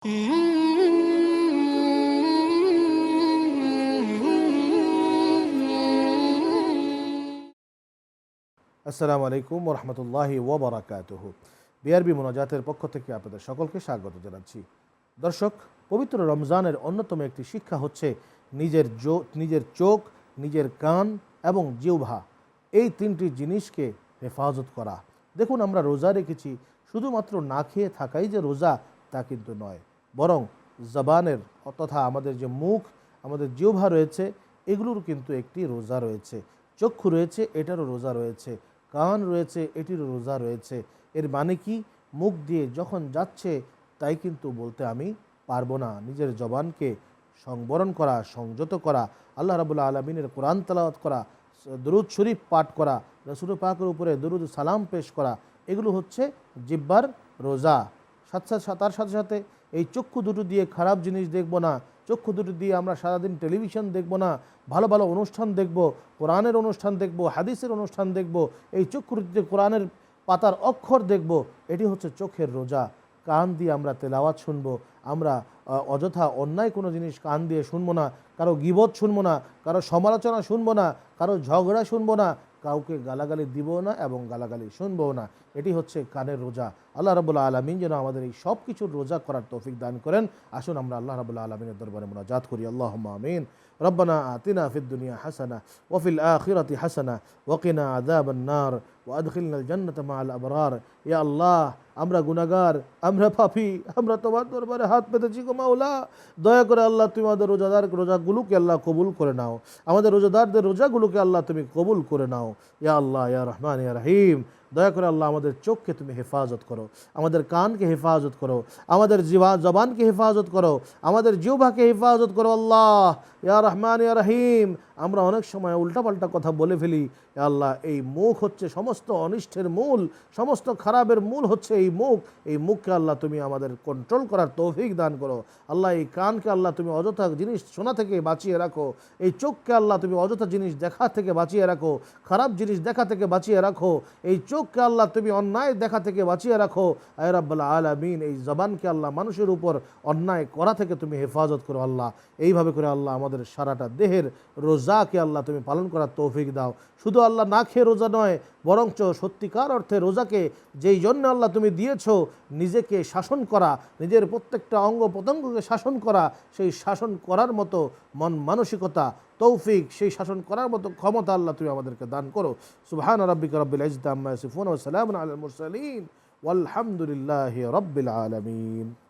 আসসালামু আলাইকুম রহমতুল্লাহি ওবরাকাতুহ। বিআরবি মোনাজাতের পক্ষ থেকে আপনাদের সকলকে স্বাগত জানাচ্ছি। দর্শক, পবিত্র রমজানের অন্যতম একটি শিক্ষা হচ্ছে নিজের নিজের চোখ, নিজের কান এবং জিহ্বা এই তিনটি জিনিসকে হেফাজত করা। দেখুন, আমরা রোজা রেখেছি, শুধুমাত্র না খেয়ে থাকাই যে রোজা তা কিন্তু নয়। বরং জবানের তথা আমাদের যে মুখ, আমাদের জিহ্বা রয়েছে, এগুলোর কিন্তু একটি রোজা রয়েছে। চক্ষু রয়েছে, এটারও রোজা রয়েছে। কান রয়েছে, এটিরও রোজা রয়েছে। এর মানে কি? মুখ দিয়ে যখন যাচ্ছে, তাই কিন্তু বলতে আমি পারব না। নিজের জবানকে সংবরণ করা, সংযত করা, আল্লাহ রাবুল্লাহ আলমিনের কোরআন তালাওয়াত করা, দরুদ শরীফ পাঠ করা রসুল পাকের উপরে দরুদ সালাম পেশ করা, এগুলো হচ্ছে জিব্বার রোজা। সাথে, তার সাথে সাথে এই চক্ষু দুটো দিয়ে খারাপ জিনিস দেখব না। চক্ষু দুটো দিয়ে আমরা সারাদিন টেলিভিশন দেখব না। ভালো ভালো অনুষ্ঠান দেখব, কোরআনের অনুষ্ঠান দেখব, হাদিসের অনুষ্ঠান দেখব, এই চক্ষু দুটিতে কোরআনের পাতার অক্ষর দেখব। এটি হচ্ছে চোখের রোজা। কান দিয়ে আমরা তেলাওয়াত শুনব। আমরা অযথা অন্যায় কোনো জিনিস কান দিয়ে শুনব না। কারও গিবত শুনব না। কারও সমালোচনা শুনব না। কারও ঝগড়া শুনব না। কাউকে গালাগালি দিব না এবং গালাগালি শুনব না। এটি হচ্ছে কানের রোজা আল্লাহ রাবুল্লাহ আলমিন যেন আমাদের এই সব কিছুর রোজা করার তৌফিক দান করেন আসুন আমরা আল্লাহ রাবুল্লাহ আলমিনের দরবারে মোনাজাত করি আল্লাহ আমিন ربنا آتنا في الدنيا حسنة وفي الآخرة حسنة وقنا عذاب النار وأدخلنا الجنة مع الأبرار يا الله আমরা গুনাগার আমরা পাপি আমরা তোমার দরবারে হাত পেতেছি গো মাওলা দয়া করে আল্লাহ তুমি আমাদের রোজাদার রোজাগুলোকে আল্লাহ কবুল করে নাও আমাদের রোজাদারদের রোজাগুলোকে আল্লাহ তুমি কবুল করে নাও ইয়া আল্লাহ ইয়া রহমান ইয়া রহিম দয়া করে আল্লাহ আমাদের চোখকে তুমি হেফাজত করো, আমাদের কানকে হেফাজত করো, আমাদের জীবা, জবানকে হেফাজত করো, আমাদের জিহ্বাকে হেফাজত করো আল্লাহ। ইয়া রহমান, ইয়া রহিম, আমরা অনেক সময় উল্টাপাল্টা কথা বলে ফেলি। আল্লাহ, এই মুখ হচ্ছে সমস্ত অনিষ্টের মূল, সমস্ত খারাপের মূল হচ্ছে এই মুখ। এই মুখকে আল্লাহ তুমি আমাদের কন্ট্রোল করার তৌফিক দান করো। আল্লাহ, এই কানকে আল্লাহ তুমি অযথা জিনিস শোনা থেকে বাঁচিয়ে রাখো। এই চোখকে আল্লাহ তুমি অযথা জিনিস দেখা থেকে বাঁচিয়ে রাখো। খারাপ জিনিস দেখা থেকে বাঁচিয়ে রাখো। এই চোখকে আল্লাহ তুমি অন্যায় দেখা থেকে বাঁচিয়ে রাখো। আয় রাব্বাল আলামিন, এই জবানকে আল্লাহ মানুষের উপর অন্যায় করা থেকে তুমি হেফাজত করো আল্লাহ। এইভাবে করে আল্লাহ আমাদের সারাটা দেহের রোজাকে আল্লাহ তুমি পালন করার তৌফিক দাও। শুধু আল্লাহ না খেয়ে রোজা নয়, বরঞ্চ সত্যিকার অর্থে রোজাকে যেই জন্য আল্লাহ তুমি দিয়েছ, নিজেকে শাসন করা, নিজের প্রত্যেকটা অঙ্গ প্রত্যঙ্গকে শাসন করা, সেই শাসন করার মতো মন মানসিকতা, তৌফিক, সেই শাসন করার মতো ক্ষমতা আল্লাহ তুমি আমাদেরকে দান করো। সুবহান রাব্বিকা রব্বিল ইয়াসিফুন ওয়া সালামুন আলাল মুরসালিন। আলামিন।